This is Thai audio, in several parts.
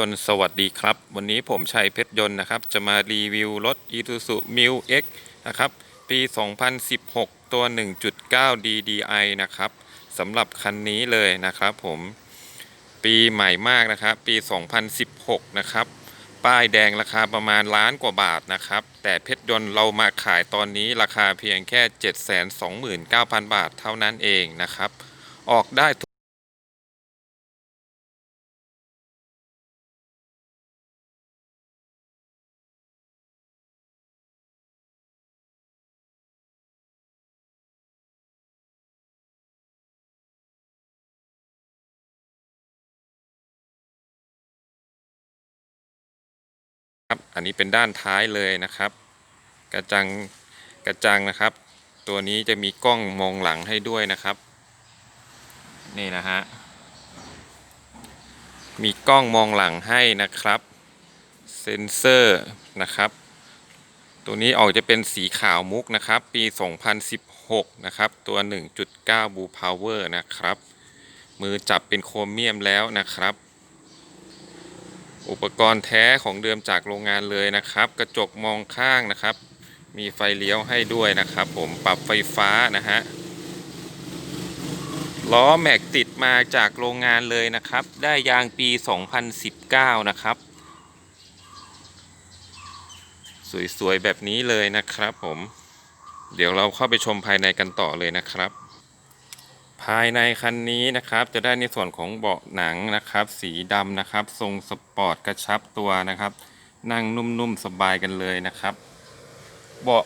ยนต์สวัสดีครับ วันนี้ผมชัยเพชรยนต์นะครับ จะมารีวิวรถ Isuzu m i l X นะครับ ปี 2016 ตัว 1.9 DDI นะครับสำหรับคันนี้เลยนะครับผม ปีใหม่มากนะครับ ปี 2016 นะครับ ป้ายแดงราคาประมาณล้านกว่าบาทนะครับ แต่เพชรยนต์เรามาขายตอนนี้ราคาเพียงแค่ 729,000 บาทเท่านั้นเองนะครับ ออกได้ ทุกครับ อันนี้เป็นด้านท้ายเลยนะครับ กระจังกระจังนะครับ ตัวนี้จะมีกล้องมองหลังให้ด้วยนะครับ นี่นะฮะมีกล้องมองหลังให้นะครับ เซ็นเซอร์นะครับ ตัวนี้ออกจะเป็นสีขาวมุกนะครับ ปี 2016 นะครับ ตัว 1.9 Blue Power นะครับ มือจับเป็นโครเมียมแล้วนะครับ อุปกรณ์แท้ของเดิมจากโรงงานเลยนะครับ กระจกมองข้างนะครับ มีไฟเลี้ยวให้ด้วยนะครับ ผมปรับไฟฟ้านะฮะล้อแม็กติดมาจากโรงงานเลยนะครับ ได้ยางปี 2019 นะครับ สวยๆ แบบนี้เลยนะครับผม เดี๋ยวเราเข้าไปชมภายในกันต่อเลยนะครับ ภายในคันนี้นะครับจะได้ในส่วนของเบาะหนังนะครับ สีดำนะครับ ทรงสปอร์ตกระชับตัวนะครับ นั่งนุ่มๆสบายกันเลยนะครับ เบาะ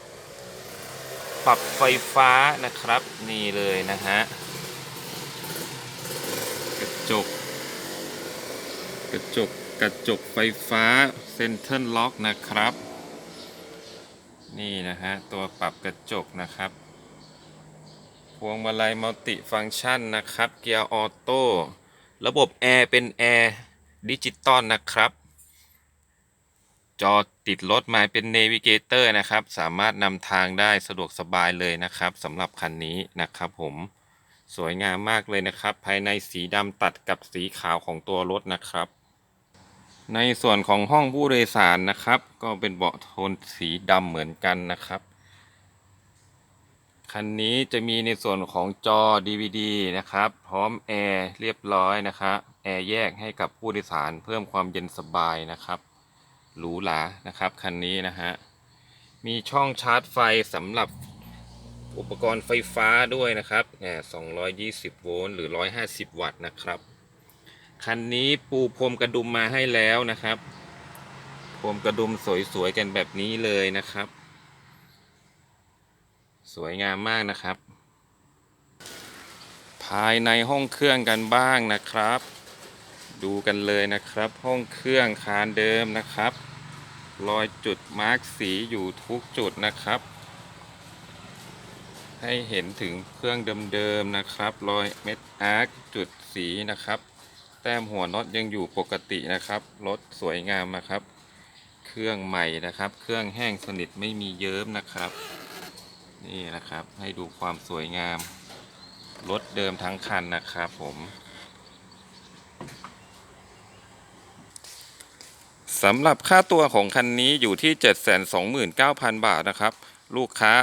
ปรับไฟฟ้านะครับนี่เลยนะฮะกระจก กระจกกระจกไฟฟ้าเซ็นเทอร์ล็อกนะครับ นี่นะฮะตัวปรับกระจกนะครับ พวงมาลัยมัลติฟังก์ชันนะครับ เกียร์ออโต้ ระบบแอร์เป็นแอร์ดิจิตอลนะครับ จอติดรถมาเป็นเนวิเกเตอร์นะครับ สามารถนำทางได้สะดวกสบายเลยนะครับสำหรับคันนี้นะครับผม สวยงามมากเลยนะครับ ภายในสีดำตัดกับสีขาวของตัวรถนะครับ ในส่วนของห้องผู้โดยสารนะครับ ก็เป็นเบาะโทนสีดำเหมือนกันนะครับ คันนี้จะมีในส่วนของจอ DVD นะครับ พร้อมแอร์เรียบร้อยนะครับแอร์แยกให้กับผู้โดยสารเพิ่มความเย็นสบายนะครับหรูหรานะครับคันนี้นะฮะมีช่องชาร์จไฟสำหรับอุปกรณ์ไฟฟ้าด้วยนะครับแหม220 โวลต์หรือ 150 วัตต์นะครับ คันนี้ปูพรมกระดุมมาให้แล้วนะครับ พรมกระดุมสวยๆกันแบบนี้เลยนะครับ สวยงามมากนะครับ ภายในห้องเครื่องกันบ้างนะครับ ดูกันเลยนะครับ ห้องเครื่องคานเดิมนะครับ รอยจุดมาร์กสีอยู่ทุกจุดนะครับ ให้เห็นถึงเครื่องเดิมๆนะครับ รอยเม็ดอาร์คจุดสีนะครับ แต้มหัวน็อตยังอยู่ปกตินะครับ รถสวยงามนะครับ เครื่องใหม่นะครับ เครื่องแห้งสนิทไม่มีเยิ้มนะครับ นี่นะครับ ให้ดูความสวยงาม รถเดิมทั้งคันนะครับผมสำหรับค่าตัวของคันนี้อยู่ที่ 729,000 บาทนะครับ ลูกค้า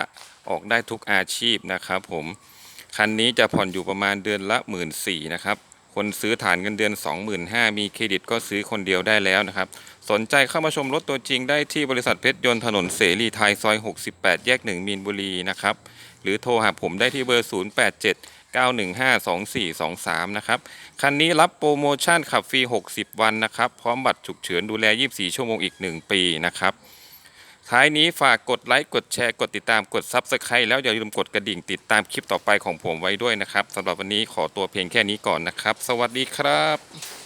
ออกได้ทุกอาชีพนะครับผม คันนี้จะผ่อนอยู่ประมาณเดือนละ1 4ื่นนะครับ คนซื้อฐานเงินเดือน 25,000มีเครดิตก็ซื้อคนเดียวได้แล้วนะครับ สนใจเข้ามาชมรถตัวจริงได้ที่บริษัทเพชรยนต์ถนนเสรีไทยซอย 68 แยก 1 มีนบุรีนะครับ หรือโทรหาผมได้ที่เบอร์ 087 915 2423 นะครับ คันนี้รับโปรโมชั่นขับฟรี 60 วันนะครับ พร้อมบัตรฉุกเฉินดูแล 24 ชั่วโมงอีก 1 ปีนะครับ ท้ายนี้ฝากกดไลค์ กดแชร์ กดติดตาม กด Subscribe แล้วอย่าลืมกดกระดิ่งติดตามคลิปต่อไปของผมไว้ด้วยนะครับสำหรับวันนี้ขอตัวเพียงแค่นี้ก่อนนะครับ สวัสดีครับ